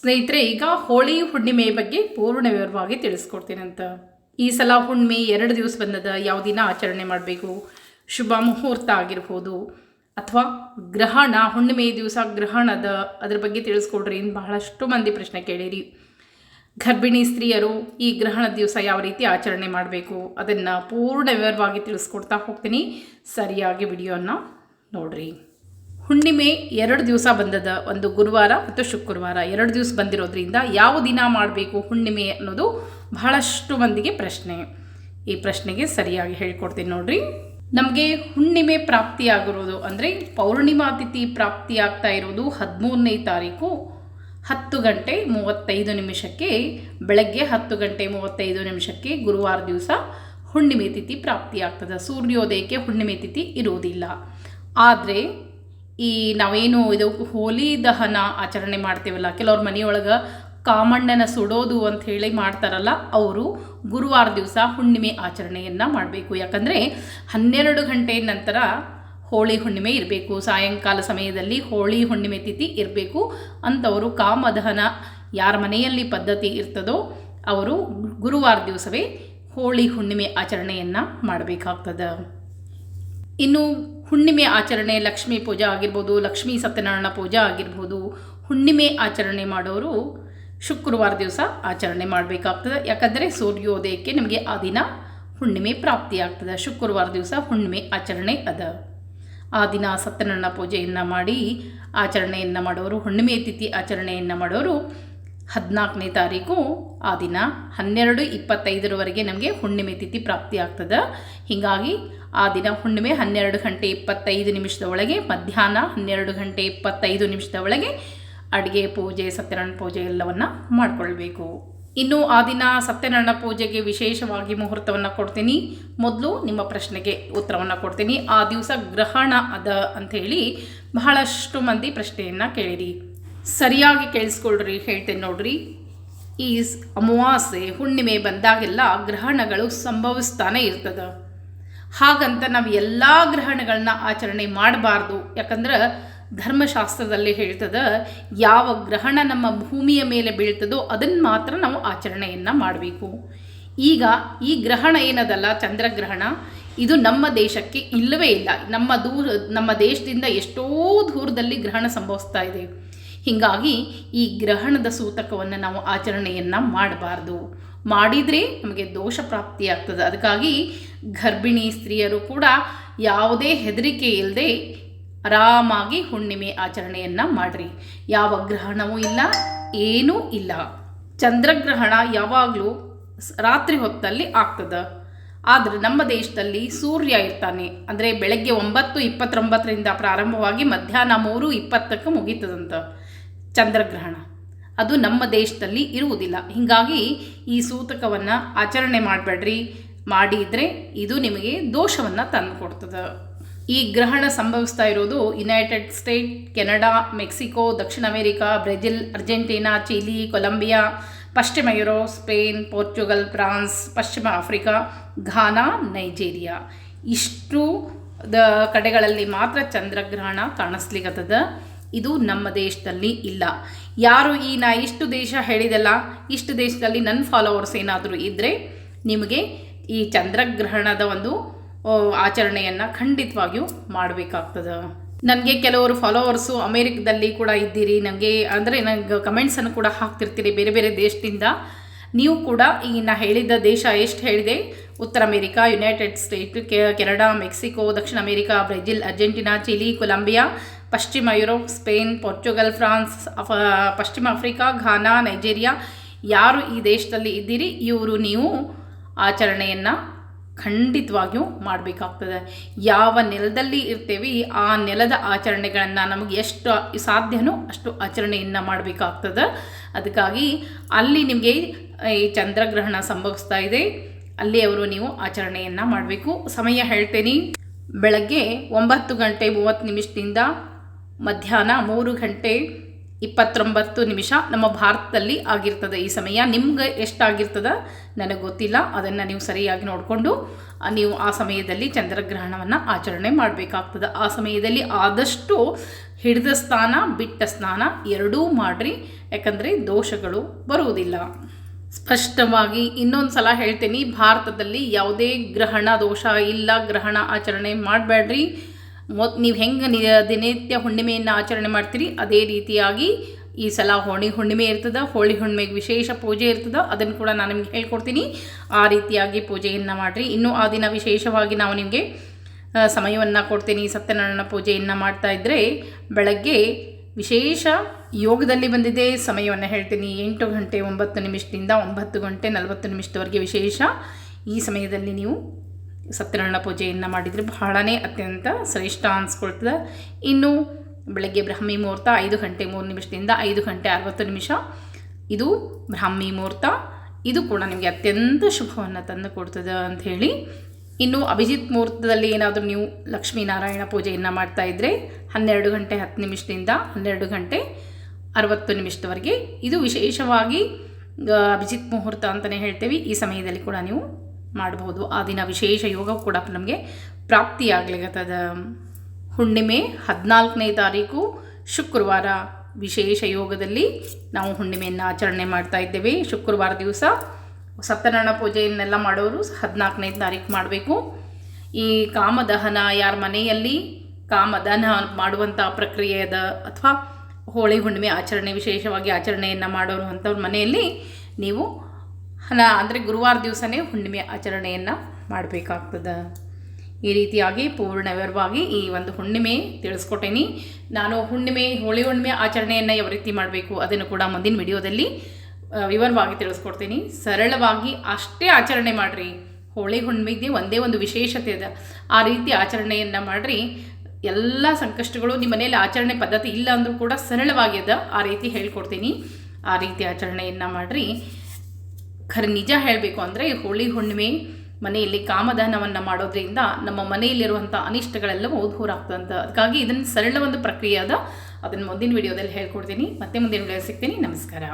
ಸ್ನೇಹಿತರೆ, ಈಗ ಹೋಳಿ ಹುಣ್ಣಿಮೆ ಬಗ್ಗೆ ಪೂರ್ಣ ವಿವರವಾಗಿ ತಿಳಿಸ್ಕೊಡ್ತೀನಿ ಅಂತ. ಈ ಸಲ ಹುಣ್ಣಿಮೆ ಎರಡು ದಿವಸ ಬಂದದ ಯಾವ ದಿನ ಆಚರಣೆ ಮಾಡಬೇಕು? ಶುಭ ಮುಹೂರ್ತ ಆಗಿರ್ಬೋದು ಅಥವಾ ಗ್ರಹಣ, ಹುಣ್ಣಿಮೆ ದಿವಸ ಗ್ರಹಣದ ಅದ್ರ ಬಗ್ಗೆ ತಿಳಿಸ್ಕೊಡ್ರಿ ಇನ್ನು ಬಹಳಷ್ಟು ಮಂದಿ ಪ್ರಶ್ನೆ ಕೇಳಿರಿ. ಗರ್ಭಿಣಿ ಸ್ತ್ರೀಯರು ಈ ಗ್ರಹಣ ದಿವಸ ಯಾವ ರೀತಿ ಆಚರಣೆ ಮಾಡಬೇಕು? ಅದನ್ನು ಪೂರ್ಣ ವಿವರವಾಗಿ ತಿಳಿಸ್ಕೊಡ್ತಾ ಹೋಗ್ತೀನಿ. ಸರಿಯಾಗಿ ವಿಡಿಯೋನ ನೋಡ್ರಿ. ಹುಣ್ಣಿಮೆ ಎರಡು ದಿವಸ ಬಂದದ ಒಂದು ಗುರುವಾರ ಮತ್ತು ಶುಕ್ರವಾರ. ಎರಡು ದಿವಸ ಬಂದಿರೋದ್ರಿಂದ ಯಾವ ದಿನ ಮಾಡಬೇಕು ಹುಣ್ಣಿಮೆ ಅನ್ನೋದು ಬಹಳಷ್ಟು ಮಂದಿಗೆ ಪ್ರಶ್ನೆ. ಈ ಪ್ರಶ್ನೆಗೆ ಸರಿಯಾಗಿ ಹೇಳ್ಕೊಡ್ತೀನಿ ನೋಡ್ರಿ. ನಮಗೆ ಹುಣ್ಣಿಮೆ ಪ್ರಾಪ್ತಿಯಾಗಿರೋದು ಅಂದರೆ ಪೌರ್ಣಿಮಾ ತಿಥಿ ಪ್ರಾಪ್ತಿಯಾಗ್ತಾ ಇರೋದು ಹದಿಮೂರನೇ ತಾರೀಕು ಹತ್ತು ಗಂಟೆ ಮೂವತ್ತೈದು ನಿಮಿಷಕ್ಕೆ, ಬೆಳಗ್ಗೆ ಹತ್ತು ಗಂಟೆ ಮೂವತ್ತೈದು ನಿಮಿಷಕ್ಕೆ ಗುರುವಾರ ದಿವಸ ಹುಣ್ಣಿಮೆ ತಿಥಿ ಪ್ರಾಪ್ತಿಯಾಗ್ತದೆ. ಸೂರ್ಯೋದಯಕ್ಕೆ ಹುಣ್ಣಿಮೆ ತಿಥಿ ಇರುವುದಿಲ್ಲ. ಆದರೆ ಈ ನಾವೇನು ಇದು ಹೋಲಿ ದಹನ ಆಚರಣೆ ಮಾಡ್ತೇವಲ್ಲ, ಕೆಲವ್ರ ಮನೆಯೊಳಗೆ ಕಾಮಣ್ಣನ ಸುಡೋದು ಅಂತ ಹೇಳಿ ಮಾಡ್ತಾರಲ್ಲ ಅವರು ಗುರುವಾರ ದಿವಸ ಹುಣ್ಣಿಮೆ ಆಚರಣೆಯನ್ನು ಮಾಡಬೇಕು. ಯಾಕಂದರೆ ಹನ್ನೆರಡು ಗಂಟೆ ನಂತರ ಹೋಳಿ ಹುಣ್ಣಿಮೆ ಇರಬೇಕು. ಸಾಯಂಕಾಲ ಸಮಯದಲ್ಲಿ ಹೋಳಿ ಹುಣ್ಣಿಮೆ ತಿಥಿ ಇರಬೇಕು. ಅಂತವರು ಕಾಮದಹನ ಯಾರ ಮನೆಯಲ್ಲಿ ಪದ್ಧತಿ ಇರ್ತದೋ ಅವರು ಗುರುವಾರ ದಿವಸವೇ ಹೋಳಿ ಹುಣ್ಣಿಮೆ ಆಚರಣೆಯನ್ನು ಮಾಡಬೇಕಾಗ್ತದೆ. ಇನ್ನು ಹುಣ್ಣಿಮೆ ಆಚರಣೆ, ಲಕ್ಷ್ಮೀ ಪೂಜೆ ಆಗಿರ್ಬೋದು, ಲಕ್ಷ್ಮೀ ಸತ್ಯನಾರಾಯಣ ಪೂಜೆ ಆಗಿರ್ಬೋದು, ಹುಣ್ಣಿಮೆ ಆಚರಣೆ ಮಾಡೋರು ಶುಕ್ರವಾರ ದಿವಸ ಆಚರಣೆ ಮಾಡಬೇಕಾಗ್ತದೆ. ಯಾಕಂದರೆ ಸೂರ್ಯೋದಯಕ್ಕೆ ನಿಮಗೆ ಆ ದಿನ ಹುಣ್ಣಿಮೆ ಪ್ರಾಪ್ತಿಯಾಗ್ತದೆ. ಶುಕ್ರವಾರ ದಿವಸ ಹುಣ್ಣಿಮೆ ಆಚರಣೆ ಅದ. ಆ ದಿನ ಸತ್ಯನಾರಾಯಣ ಪೂಜೆಯನ್ನು ಮಾಡಿ ಆಚರಣೆಯನ್ನು ಮಾಡೋರು, ಹುಣ್ಣಿಮೆ ತಿಥಿ ಆಚರಣೆಯನ್ನು ಮಾಡೋರು ಹದಿನಾಲ್ಕನೇ ತಾರೀಕು ಆ ದಿನ ಹನ್ನೆರಡು ಇಪ್ಪತ್ತೈದರವರೆಗೆ ನಮಗೆ ಹುಣ್ಣಿಮೆ ತಿಥಿ ಪ್ರಾಪ್ತಿ ಆಗ್ತದೆ. ಹೀಗಾಗಿ ಆ ದಿನ ಹುಣ್ಣಿಮೆ ಹನ್ನೆರಡು ಗಂಟೆ ಇಪ್ಪತ್ತೈದು ನಿಮಿಷದ ಒಳಗೆ, ಮಧ್ಯಾಹ್ನ ಹನ್ನೆರಡು ಗಂಟೆ ಇಪ್ಪತ್ತೈದು ನಿಮಿಷದ ಒಳಗೆ ಅಡುಗೆ ಪೂಜೆ, ಸತ್ಯನಾರಾಯಣ ಪೂಜೆ ಎಲ್ಲವನ್ನು ಮಾಡಿಕೊಳ್ಬೇಕು. ಇನ್ನು ಆ ದಿನ ಸತ್ಯನಾರಾಯಣ ಪೂಜೆಗೆ ವಿಶೇಷವಾಗಿ ಮುಹೂರ್ತವನ್ನು ಕೊಡ್ತೀನಿ. ಮೊದಲು ನಿಮ್ಮ ಪ್ರಶ್ನೆಗೆ ಉತ್ತರವನ್ನು ಕೊಡ್ತೀನಿ. ಆ ದಿವಸ ಗ್ರಹಣ ಅದ ಅಂಥೇಳಿ ಬಹಳಷ್ಟು ಮಂದಿ ಪ್ರಶ್ನೆಯನ್ನು ಕೇಳಿರಿ. ಸರಿಯಾಗಿ ಕೇಳಿಸ್ಕೊಳ್ರಿ, ಹೇಳ್ತೇನೆ ನೋಡ್ರಿ. ಈ ಅಮಾವಾಸ್ಯೆ ಹುಣ್ಣಿಮೆ ಬಂದಾಗೆಲ್ಲ ಗ್ರಹಣಗಳು ಸಂಭವಿಸ್ತಾನೆ ಇರ್ತದೆ. ಹಾಗಂತ ನಾವು ಎಲ್ಲ ಗ್ರಹಣಗಳನ್ನ ಆಚರಣೆ ಮಾಡಬಾರ್ದು. ಯಾಕಂದ್ರೆ ಧರ್ಮಶಾಸ್ತ್ರದಲ್ಲಿ ಹೇಳ್ತದೆ, ಯಾವ ಗ್ರಹಣ ನಮ್ಮ ಭೂಮಿಯ ಮೇಲೆ ಬೀಳ್ತದೋ ಅದನ್ನು ಮಾತ್ರ ನಾವು ಆಚರಣೆಯನ್ನು ಮಾಡಬೇಕು. ಈಗ ಈ ಗ್ರಹಣ ಏನದಲ್ಲ, ಚಂದ್ರಗ್ರಹಣ, ಇದು ನಮ್ಮ ದೇಶಕ್ಕೆ ಇಲ್ಲವೇ ಇಲ್ಲ. ನಮ್ಮ ದೂರ, ನಮ್ಮ ದೇಶದಿಂದ ಎಷ್ಟೋ ದೂರದಲ್ಲಿ ಗ್ರಹಣ ಸಂಭವಿಸ್ತಾ ಇದೆ. ಹೀಗಾಗಿ ಈ ಗ್ರಹಣದ ಸೂತಕವನ್ನು ನಾವು ಆಚರಣೆಯನ್ನು ಮಾಡಬಾರ್ದು. ಮಾಡಿದರೆ ನಮಗೆ ದೋಷ ಪ್ರಾಪ್ತಿಯಾಗ್ತದೆ ಅದಕ್ಕಾಗಿ ಗರ್ಭಿಣಿ ಸ್ತ್ರೀಯರು ಕೂಡ ಯಾವುದೇ ಹೆದರಿಕೆ ಇಲ್ಲದೆ ಆರಾಮಾಗಿ ಹುಣ್ಣಿಮೆ ಆಚರಣೆಯನ್ನು ಮಾಡಿರಿ. ಯಾವ ಗ್ರಹಣವೂ ಇಲ್ಲ, ಏನೂ ಇಲ್ಲ. ಚಂದ್ರಗ್ರಹಣ ಯಾವಾಗಲೂ ರಾತ್ರಿ ಹೊತ್ತಲ್ಲಿ ಆಗ್ತದೆ. ಆದರೆ ನಮ್ಮ ದೇಶದಲ್ಲಿ ಸೂರ್ಯ ಇರ್ತಾನೆ. ಅಂದರೆ ಬೆಳಗ್ಗೆ ಒಂಬತ್ತು ಇಪ್ಪತ್ತೊಂಬತ್ತರಿಂದ ಪ್ರಾರಂಭವಾಗಿ ಮಧ್ಯಾಹ್ನ ಮೂರು ಇಪ್ಪತ್ತಕ್ಕೆ ಮುಗೀತದಂತ. ಚಂದ್ರಗ್ರಹಣ. ಅದು ನಮ್ಮ ದೇಶದಲ್ಲಿ ಇರುವುದಿಲ್ಲ. ಹೀಗಾಗಿ ಈ ಸೂತಕವನ್ನು ಆಚರಣೆ ಮಾಡಬೇಡ್ರಿ. ಮಾಡಿದರೆ ಇದು ನಿಮಗೆ ದೋಷವನ್ನು ತಂದುಕೊಡ್ತದೆ. ಈ ಗ್ರಹಣ ಸಂಭವಿಸ್ತಾ ಇರೋದು ಯುನೈಟೆಡ್ ಸ್ಟೇಟ್ ಕೆನಡಾ ಮೆಕ್ಸಿಕೋ ದಕ್ಷಿಣ America, Brazil, Argentina, Chile, Colombia, ಪಶ್ಚಿಮ ಯುರೋಪ್, ಸ್ಪೇನ್, ಪೋರ್ಚುಗಲ್, ಫ್ರಾನ್ಸ್, ಪಶ್ಚಿಮ ಆಫ್ರಿಕಾ, ಘಾನಾ, ನೈಜೀರಿಯಾ. ಇಷ್ಟು ದ ಕಡೆಗಳಲ್ಲಿ ಮಾತ್ರ ಚಂದ್ರಗ್ರಹಣ ಕಾಣಿಸ್ಲಿಕ್ಕತ್ತದ ಇದು ನಮ್ಮ ದೇಶದಲ್ಲಿ ಇಲ್ಲ. ಯಾರು ಈ ನಾ ಇಷ್ಟು ದೇಶ ಹೇಳಿದೆಲ್ಲ, ಇಷ್ಟು ದೇಶದಲ್ಲಿ ನನ್ನ ಫಾಲೋವರ್ಸ್ ಏನಾದರೂ ಇದ್ದರೆ ನಿಮಗೆ ಈ ಚಂದ್ರಗ್ರಹಣದ ಒಂದು ಆಚರಣೆಯನ್ನು ಖಂಡಿತವಾಗಿಯೂ ಮಾಡಬೇಕಾಗ್ತದೆ. ನನಗೆ ಕೆಲವರು ಫಾಲೋವರ್ಸು ಅಮೇರಿಕದಲ್ಲಿ ಕೂಡ ಇದ್ದೀರಿ ನನಗೆ ಅಂದರೆ ನನಗೆ ಕಮೆಂಟ್ಸನ್ನು ಕೂಡ ಹಾಕ್ತಿರ್ತೀರಿ ಬೇರೆ ಬೇರೆ ದೇಶದಿಂದ. ನೀವು ಕೂಡ ಈ ನಾ ಹೇಳಿದ ದೇಶ ಎಷ್ಟು ಹೇಳಿದೆ? ಉತ್ತರ America United State Canada, Mexico, ದಕ್ಷಿಣ America, Brazil, Argentina, Chile, Colombia ಪಶ್ಚಿಮ ಯುರೋಪ್ ಸ್ಪೇನ್, ಪೋರ್ಚುಗಲ್, ಫ್ರಾನ್ಸ್ ಪಶ್ಚಿಮ ಆಫ್ರಿಕಾ, ಘಾನಾ, ನೈಜೀರಿಯಾ. ಯಾರು ಈ ದೇಶದಲ್ಲಿ ಇದ್ದೀರಿ, ಇವರು ನೀವು ಆಚರಣೆಯನ್ನು ಖಂಡಿತವಾಗಿಯೂ ಮಾಡಬೇಕಾಗ್ತದೆ. ಯಾವ ನೆಲದಲ್ಲಿ ಇರ್ತೇವೆ, ಆ ನೆಲದ ಆಚರಣೆಗಳನ್ನು ನಮಗೆ ಎಷ್ಟು ಸಾಧ್ಯನೋ ಅಷ್ಟು ಆಚರಣೆಯನ್ನು ಮಾಡಬೇಕಾಗ್ತದೆ. ಅದಕ್ಕಾಗಿ ಅಲ್ಲಿ ನಿಮಗೆ ಈ ಚಂದ್ರಗ್ರಹಣ ಸಂಭವಿಸ್ತಾ ಇದೆ. ಅಲ್ಲಿ ಅವರು ನೀವು ಆಚರಣೆಯನ್ನು ಮಾಡಬೇಕು. ಸಮಯ ಹೇಳ್ತೇನೆ. ಬೆಳಗ್ಗೆ ಒಂಬತ್ತು ಗಂಟೆ ಮೂವತ್ತು ನಿಮಿಷದಿಂದ ಮಧ್ಯಾಹ್ನ ಮೂರು ಗಂಟೆ ಇಪ್ಪತ್ತೊಂಬತ್ತು ನಿಮಿಷ ನಮ್ಮ ಭಾರತದಲ್ಲಿ ಆಗಿರ್ತದೆ ಈ ಸಮಯ. ನಿಮ್ಗೆ ಎಷ್ಟಾಗಿರ್ತದ ನನಗೆ ಗೊತ್ತಿಲ್ಲ. ಅದನ್ನು ನೀವು ಸರಿಯಾಗಿ ನೋಡಿಕೊಂಡು ನೀವು ಆ ಸಮಯದಲ್ಲಿ ಚಂದ್ರಗ್ರಹಣವನ್ನು ಆಚರಣೆ ಮಾಡಬೇಕಾಗ್ತದೆ. ಆ ಸಮಯದಲ್ಲಿ ಆದಷ್ಟು ಹಿಡಿದ ಸ್ನಾನ ಬಿಟ್ಟ ಸ್ನಾನ ಎರಡೂ ಮಾಡಿರಿ. ಯಾಕಂದರೆ ದೋಷಗಳು ಬರುವುದಿಲ್ಲ. ಸ್ಪಷ್ಟವಾಗಿ ಇನ್ನೊಂದು ಸಲ ಹೇಳ್ತೀನಿ, ಭಾರತದಲ್ಲಿ ಯಾವುದೇ ಗ್ರಹಣ ದೋಷ ಇಲ್ಲ, ಗ್ರಹಣ ಆಚರಣೆ ಮಾಡಬೇಡ್ರಿ. ಮೊದ್ ನೀವು ಹೆಂಗೆ ನಿ ದಿನನಿತ್ಯ ಹುಣ್ಣಿಮೆಯನ್ನು ಆಚರಣೆ ಮಾಡ್ತೀರಿ, ಅದೇ ರೀತಿಯಾಗಿ ಈ ಸಲ ಹೋಳಿ ಹುಣ್ಣಿಮೆ ಇರ್ತದೆ, ಹೋಳಿ ಹುಣ್ಣಿಮೆಗೆ ವಿಶೇಷ ಪೂಜೆ ಇರ್ತದೆ ಅದನ್ನು ಕೂಡ ನಾನು ನಿಮ್ಗೆ ಹೇಳ್ಕೊಡ್ತೀನಿ. ಆ ರೀತಿಯಾಗಿ ಪೂಜೆಯನ್ನು ಮಾಡಿರಿ. ಇನ್ನೂ ಆ ದಿನ ವಿಶೇಷವಾಗಿ ನಾವು ನಿಮಗೆ ಸಮಯವನ್ನು ಕೊಡ್ತೀನಿ ಸತ್ಯನಾರಾಯಣ ಪೂಜೆಯನ್ನು ಮಾಡ್ತಾ ಇದ್ದರೆ ಬೆಳಗ್ಗೆ ವಿಶೇಷ ಯೋಗದಲ್ಲಿ ಬಂದಿದೆ, ಸಮಯವನ್ನು ಹೇಳ್ತೀನಿ. ಎಂಟು ಗಂಟೆ ಒಂಬತ್ತು ನಿಮಿಷದಿಂದ ಒಂಬತ್ತು ಗಂಟೆ ನಲವತ್ತು ನಿಮಿಷದವರೆಗೆ ವಿಶೇಷ ಈ ಸಮಯದಲ್ಲಿ ನೀವು ಸತ್ಯನಾರಾಯಣ ಪೂಜೆಯನ್ನು ಮಾಡಿದರೆ ಬಹಳನೇ ಅತ್ಯಂತ ಶ್ರೇಷ್ಠ ಅನಿಸ್ಕೊಳ್ತದೆ. ಇನ್ನು ಬೆಳಗ್ಗೆ ಬ್ರಾಹ್ಮಿ ಮುಹೂರ್ತ ಐದು ಗಂಟೆ ಮೂರು ನಿಮಿಷದಿಂದ ಐದು ಗಂಟೆ ಅರವತ್ತು ನಿಮಿಷ. ಇದು ಬ್ರಾಹ್ಮಿ ಮುಹೂರ್ತ. ಇದು ಕೂಡ ನಿಮಗೆ ಅತ್ಯಂತ ಶುಭವನ್ನು ತಂದು ಕೊಡ್ತದೆ ಹೇಳಿ. ಇನ್ನು ಅಭಿಜಿತ್ ಮುಹೂರ್ತದಲ್ಲಿ ಏನಾದರೂ ನೀವು ಲಕ್ಷ್ಮೀನಾರಾಯಣ ಪೂಜೆಯನ್ನು ಮಾಡ್ತಾ ಇದ್ದರೆ ಹನ್ನೆರಡು ಗಂಟೆ ಹತ್ತು ನಿಮಿಷದಿಂದ ಹನ್ನೆರಡು ಗಂಟೆ ಅರವತ್ತು ನಿಮಿಷದವರೆಗೆ. ಇದು ವಿಶೇಷವಾಗಿ ಅಭಿಜಿತ್ ಮುಹೂರ್ತ ಅಂತಲೇ ಹೇಳ್ತೇವೆ. ಈ ಸಮಯದಲ್ಲಿ ಕೂಡ ನೀವು ಮಾಡಬಹುದು. ಆ ದಿನ ವಿಶೇಷ ಯೋಗ ಕೂಡ ನಮಗೆ ಪ್ರಾಪ್ತಿಯಾಗ್ಲಿಕ್ಕತ್ತದ ಹುಣ್ಣಿಮೆ ಹದಿನಾಲ್ಕನೇ ತಾರೀಕು ಶುಕ್ರವಾರ ವಿಶೇಷ ಯೋಗದಲ್ಲಿ ನಾವು ಹುಣ್ಣಿಮೆಯನ್ನು ಆಚರಣೆ ಮಾಡ್ತಾ ಇದ್ದೇವೆ. ಶುಕ್ರವಾರ ದಿವಸ ಸತ್ಯನಾರಾಯಣ ಪೂಜೆಯನ್ನೆಲ್ಲ ಮಾಡೋರು ಹದಿನಾಲ್ಕನೇ ತಾರೀಕು ಮಾಡಬೇಕು. ಈ ಕಾಮದಹನ ಯಾರ ಮನೆಯಲ್ಲಿ ಕಾಮದಹನ ಮಾಡುವಂಥ ಪ್ರಕ್ರಿಯೆದ ಅಥವಾ ಹೋಳಿ ಹುಣ್ಣಿಮೆ ಆಚರಣೆ ವಿಶೇಷವಾಗಿ ಆಚರಣೆಯನ್ನು ಮಾಡೋರು ಅಂಥವ್ರ ಮನೆಯಲ್ಲಿ ನೀವು ಹನ ಅಂದರೆ ಗುರುವಾರ ದಿವಸನೇ ಹುಣ್ಣಿಮೆ ಆಚರಣೆಯನ್ನು ಮಾಡಬೇಕಾಗ್ತದೆ. ಈ ರೀತಿಯಾಗಿ ಪೂರ್ಣ ವಿವರವಾಗಿ ಈ ಒಂದು ಹುಣ್ಣಿಮೆ ತಿಳಿಸ್ಕೊಟ್ಟೇನಿ. ನಾನು ಹುಣ್ಣಿಮೆ, ಹೋಳಿ ಹುಣ್ಣಿಮೆ ಆಚರಣೆಯನ್ನು ಯಾವ ರೀತಿ ಮಾಡಬೇಕು ಅದನ್ನು ಕೂಡ ಮುಂದಿನ ವಿಡಿಯೋದಲ್ಲಿ ವಿವರವಾಗಿ ತಿಳಿಸ್ಕೊಡ್ತೀನಿ. ಸರಳವಾಗಿ ಅಷ್ಟೇ ಆಚರಣೆ ಮಾಡಿರಿ. ಹೋಳಿ ಹುಣ್ಣಿಮೆಗೆ ಒಂದೇ ಒಂದು ವಿಶೇಷತೆ ಇದೆ ಆ ರೀತಿ ಆಚರಣೆಯನ್ನು ಮಾಡಿರಿ. ಎಲ್ಲ ಸಂಕಷ್ಟಗಳು ನಿಮ್ಮ ಮನೆಯಲ್ಲಿ ಆಚರಣೆ ಪದ್ಧತಿ ಇಲ್ಲ ಅಂದರೂ ಕೂಡ ಸರಳವಾಗಿ ಅದ. ಆ ರೀತಿ ಹೇಳ್ಕೊಡ್ತೀನಿ. ಆ ರೀತಿ ಆಚರಣೆಯನ್ನು ಮಾಡಿರಿ. ಖರೆ ನಿಜ ಹೇಳಬೇಕು ಅಂದರೆ ಹೋಳಿ ಹುಣ್ಣಿಮೆ ಮನೆಯಲ್ಲಿ ಕಾಮದಾನವನ್ನು ಮಾಡೋದ್ರಿಂದ ನಮ್ಮ ಮನೆಯಲ್ಲಿರುವಂಥ ಅನಿಷ್ಟಗಳೆಲ್ಲವೂ ದೂರ ಆಗ್ತದಂತ ಅದಕ್ಕಾಗಿ ಇದನ್ನು ಸರಳ ಒಂದು ಪ್ರಕ್ರಿಯೆ ಅದ. ಅದನ್ನು ಮುಂದಿನ ವಿಡಿಯೋದಲ್ಲಿ ಹೇಳ್ಕೊಡ್ತೀನಿ. ಮತ್ತೆ ಮುಂದಿನ ವಿಡಿಯೋ ಸಿಗ್ತೀನಿ. ನಮಸ್ಕಾರ.